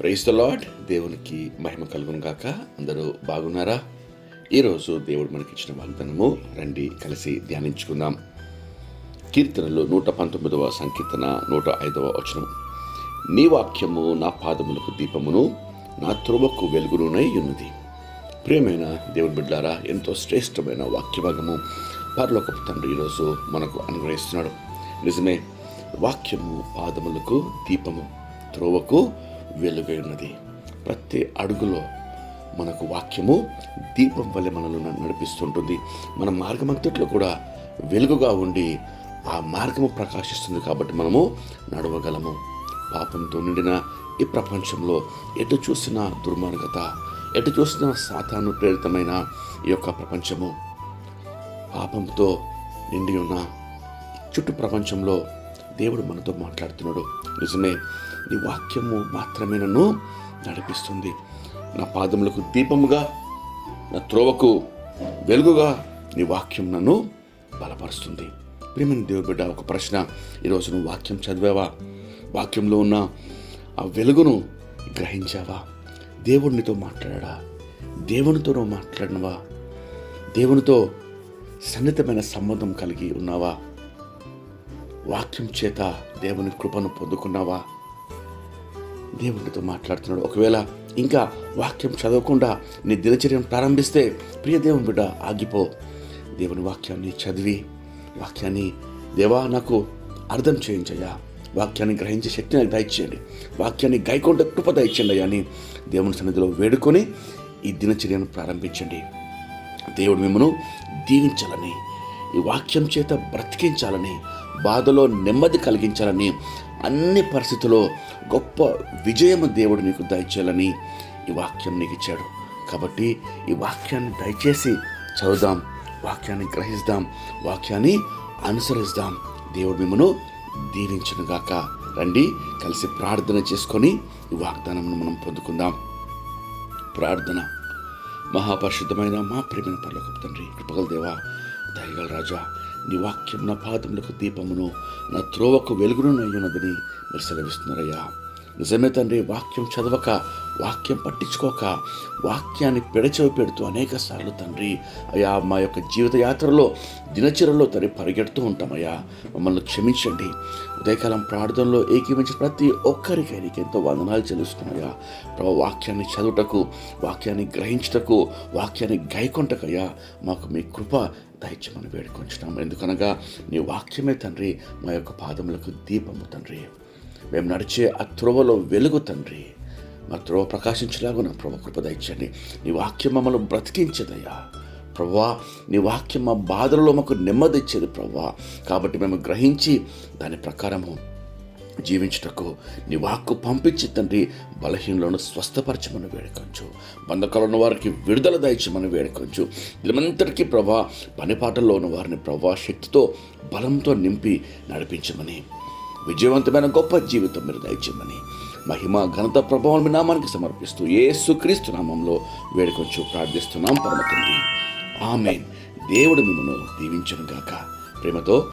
Price the lord దేవునికి మహిమ కలుగును గాక. అందరూ బాగున్నారా? ఈరోజు దేవుడు మనకిచ్చిన వాగ్దానము రండి కలిసి ధ్యానించుకుందాం. కీర్తనలు నూట పంతొమ్మిదవ సంకీర్తన నూట ఐదవ వచనం. నీ వాక్యము నా పాదములకు దీపమును నా త్రువకు వెలుగునునై ఉన్నది. ప్రియమైన దేవుని బిడ్డారా ఎంతో శ్రేష్టమైన వాక్య భాగము పరలోకపు తండ్రి ఈరోజు మనకు అనుగ్రహిస్తున్నాడు. నిజమే వాక్యము పాదములకు దీపము త్రోవకు వెలుగై ఉన్నది ప్రతి అడుగులో మనకు వాక్యము దీపం వల్ల మనల్ని నడిపిస్తుంటుంది. మన మార్గమంతట్లో కూడా వెలుగుగా ఉండి ఆ మార్గము ప్రకాశిస్తుంది కాబట్టి మనము నడవగలము. పాపంతో నిండిన ఈ ప్రపంచంలో ఎటు చూసిన దుర్మార్గత ఎటు చూసిన సాతాను ప్రేరితమైన ఈ యొక్క ప్రపంచము. పాపంతో నిండి ఉన్న చుట్టూ ప్రపంచంలో దేవుడు మనతో మాట్లాడుతున్నాడు. నిజమే నీ వాక్యము మాత్రమే నన్ను నడిపిస్తుంది. నా పాదములకు దీపముగా నా త్రోవకు వెలుగుగా నీ వాక్యం నన్ను బలపరుస్తుంది. ప్రేమని దేవుడు బిడ్డ ఒక ప్రశ్న. ఈరోజు నువ్వు వాక్యం చదివావా? వాక్యంలో ఉన్న ఆ వెలుగును గ్రహించావా? దేవుడినితో మాట్లాడా? దేవునితో నువ్వు మాట్లాడినవా? దేవునితో సన్నిహితమైన సంబంధం కలిగి ఉన్నావా? వాక్యం చేత దేవుని కృపను పొందుకున్నావా? దేవునితో మాట్లాడుతున్నాడు. ఒకవేళ ఇంకా వాక్యం చదవకుండా నీ దినచర్యను ప్రారంభిస్తే ప్రియ దేవుని బిడ్డ ఆగిపో. దేవుని వాక్యాన్ని చదివి వాక్యాన్ని దేవా నాకు అర్థం చేయించయ్యా. వాక్యాన్ని గ్రహించే శక్తి నాకు దయచేయండి. వాక్యాన్ని గైకొండ కృప దయచేయండి అయ్యా అని దేవుని సన్నిధిలో వేడుకొని ఈ దినచర్యను ప్రారంభించండి. దేవుడు మిమ్మను దీవించాలని ఈ వాక్యం చేత బ్రతికించాలని బాధలో నెమ్మది కలిగించాలని అన్ని పరిస్థితుల్లో గొప్ప విజయము దేవుడు నీకు దయచేయాలని ఈ వాక్యం నీకు ఇచ్చాడు. కాబట్టి ఈ వాక్యాన్ని దయచేసి చదువుదాం వాక్యాన్ని గ్రహిస్తాం వాక్యాన్ని అనుసరిస్తాం. దేవుడు మిమ్మను దీవించనుగాక రండి కలిసి ప్రార్థన చేసుకొని ఈ వాగ్దానం మనం పొందుకుందాం. ప్రార్థన. మహాపరిశుద్ధమైన మా ప్రేమైన పర్లకు తండ్రి కృపగల దేవా దయగల రాజా నీ వాక్యం నా పాదములకు దీపమును నా త్రోవకు వెలుగును అయ్యున్నదని మీరు సెలవిస్తున్నారయ్యా. నిజమే తండ్రి వాక్యం చదవక వాక్యం పట్టించుకోక వాక్యాన్ని పెడచెవి పెడుతూ అనేక సార్లు తండ్రి అయ్యా మా యొక్క జీవిత యాత్రలో దినచర్యలో తండ్రి పరిగెడుతూ ఉంటామయ్యా. మమ్మల్ని క్షమించండి. ఉదయకాలం ప్రార్థనలో ఏకీమించిన ప్రతి ఒక్కరికి నీకు ఎంతో వందనాలు చెల్లిస్తున్నాయా ప్రభు వాక్యాన్ని చదువుటకు వాక్యాన్ని గ్రహించుటకు వాక్యాన్ని గైకొంటకయ్యా మాకు మీ కృప దయచమని వేడుకొంచున్నాం. ఎందుకనగా నీ వాక్యమే తండ్రి మా యొక్క పాదములకు దీపము తండ్రి. మేము నడిచే ఆ త్రోవలో వెలుగు తండ్రి. మా త్రోవ ప్రకాశించలాగా నా ప్రభు కృపదించండి నీ వాక్యం మమ్మల్ని బ్రతికించదయ్యా. ప్రభా నీ వాక్యం మా బాధలలో మాకు నెమ్మది ఇచ్చేది ప్రభా. కాబట్టి మేము గ్రహించి దాని ప్రకారము జీవించుటకు నీ వాక్కు పంపించి తండ్రి బలహీనలను స్వస్థపరచమని వేడుకొంచు. బంధకాలను వారికి విడుదల దయచమని వేడుకొంచు. ఇదంతటికీ ప్రభా పనిపాటల్లో ఉన్న వారిని ప్రభా శక్తితో బలంతో నింపి నడిపించమని విజయవంతమైన గొప్ప జీవితం మీరు దయచేయమని మహిమ ఘనత ప్రభావం మీ నామానికి సమర్పిస్తూ యేసుక్రీస్తు నామంలో వేడుకొంచు ప్రార్థిస్తున్నాం పరమ తండ్రి. ఆమెన్. దేవుడు మిమ్మల్ని దీవించను గాక. ప్రేమతో